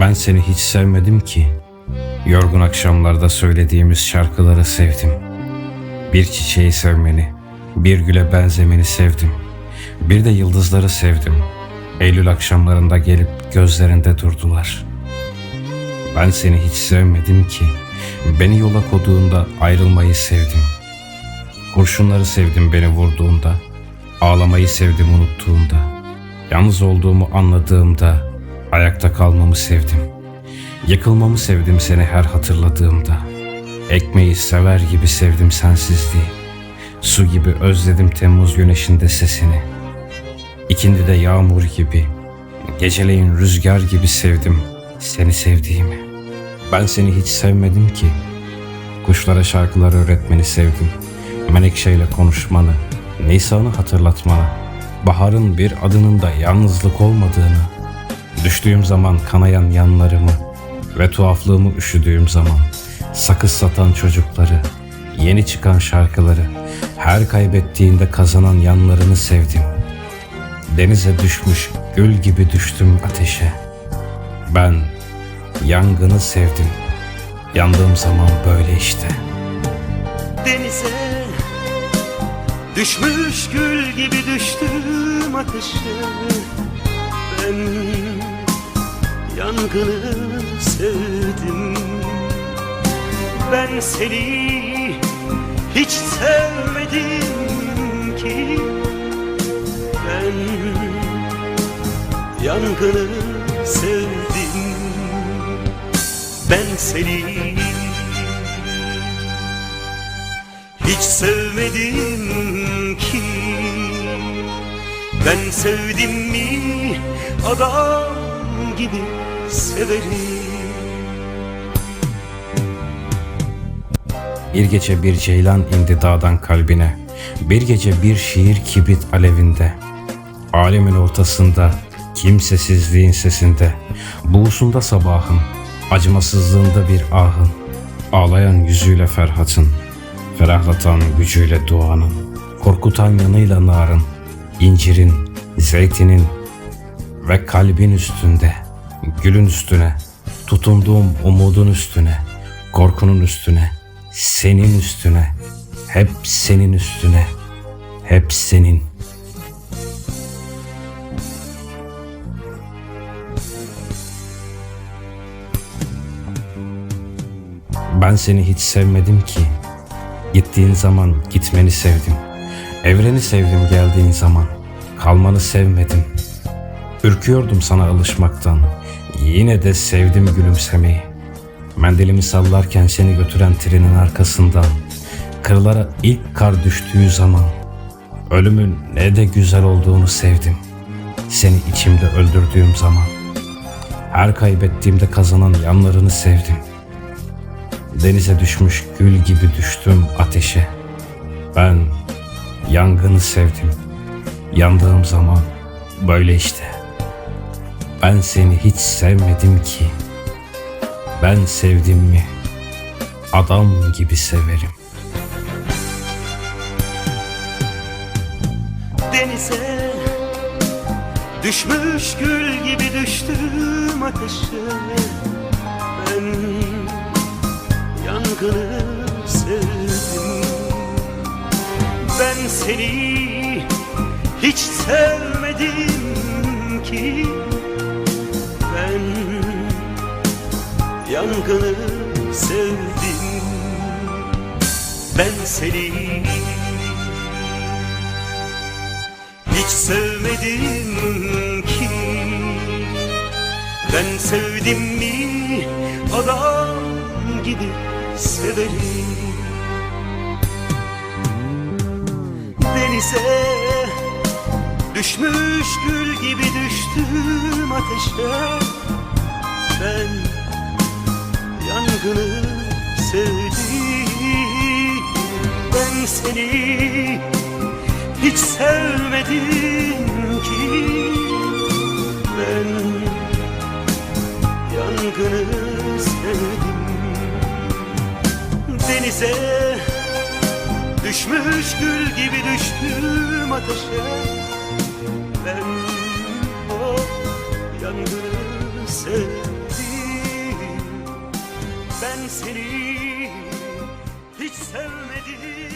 Ben seni hiç sevmedim ki. Yorgun akşamlarda söylediğimiz şarkıları sevdim. Bir çiçeği sevmeni, bir güle benzemeni sevdim. Bir de yıldızları sevdim. Eylül akşamlarında gelip gözlerinde durdular. Ben seni hiç sevmedim ki. Beni yola koduğunda ayrılmayı sevdim. Kurşunları sevdim beni vurduğunda. Ağlamayı sevdim unuttuğumda. Yalnız olduğumu anladığımda ayakta kalmamı sevdim. Yıkılmamı sevdim seni her hatırladığımda. Ekmeği sever gibi sevdim sensizliği. Su gibi özledim Temmuz güneşinde sesini. İkindi de yağmur gibi, geceleyin rüzgar gibi sevdim seni sevdiğimi. Ben seni hiç sevmedim ki. Kuşlara şarkılar öğretmeni sevdim. Menekşeyle konuşmanı, Nisan'ı hatırlatmanı, baharın bir adının da yalnızlık olmadığını, düştüğüm zaman kanayan yanlarımı ve tuhaflığımı üşüdüğüm zaman sakız satan çocukları, yeni çıkan şarkıları, her kaybettiğinde kazanan yanlarını sevdim. Denize düşmüş gül gibi düştüm ateşe. Ben yangını sevdim. Yandığım zaman böyle işte. denize Düşmüş gül gibi düştüm ateşe Ben yangını sevdim Ben seni hiç sevmedim ki Ben yangını sevdim Ben seni hiç sevmedim ki Ben sevdim mi adam gibi severim Bir gece bir ceylan indi dağdan kalbine. Bir gece bir şiir kibrit alevinde. Alemin ortasında, kimsesizliğin sesinde. Buğusunda sabahın, acımasızlığında bir ahın. Ağlayan yüzüyle Ferhat'ın, ferahlatan gücüyle duanın. Korkutan yanıyla narın, incirin, zeytinin ve kalbin üstünde, gülün üstüne, tutunduğum umudun üstüne, korkunun üstüne, senin üstüne, hep senin üstüne, hep senin. Ben seni hiç sevmedim ki. Gittiğin zaman gitmeni sevdim. Evreni sevdim geldiğin zaman. Kalmanı sevmedim. Ürküyordum sana alışmaktan. Yine de sevdim gülümsemeyi. Mendilimi sallarken seni götüren trenin arkasından. Kırlara ilk kar düştüğü zaman. Ölümün ne de güzel olduğunu sevdim. Seni içimde öldürdüğüm zaman. Her kaybettiğimde kazanan yanlarını sevdim. Denize düşmüş gül gibi düştüm ateşe. Ben yangını sevdim. Yandığım zaman böyle işte. Ben seni hiç sevmedim ki. Ben sevdim mi adam gibi severim. denize Düşmüş gül gibi düştüm ateşe yangını sevdim. Ben seni hiç sevmedim ki. Ben yangını sevdim. Ben seni hiç sevmedim ki. Ben sevdim mi adam gibi severim Denize düşmüş gül gibi düştüm ateşe. Ben yangını sevdim Ben seni hiç sevmedim ki. Ben yangını sevdim Denize. Düşmüş gül gibi düştüm ateşe. Ben o yangını sevdim. Ben seni hiç sevmedim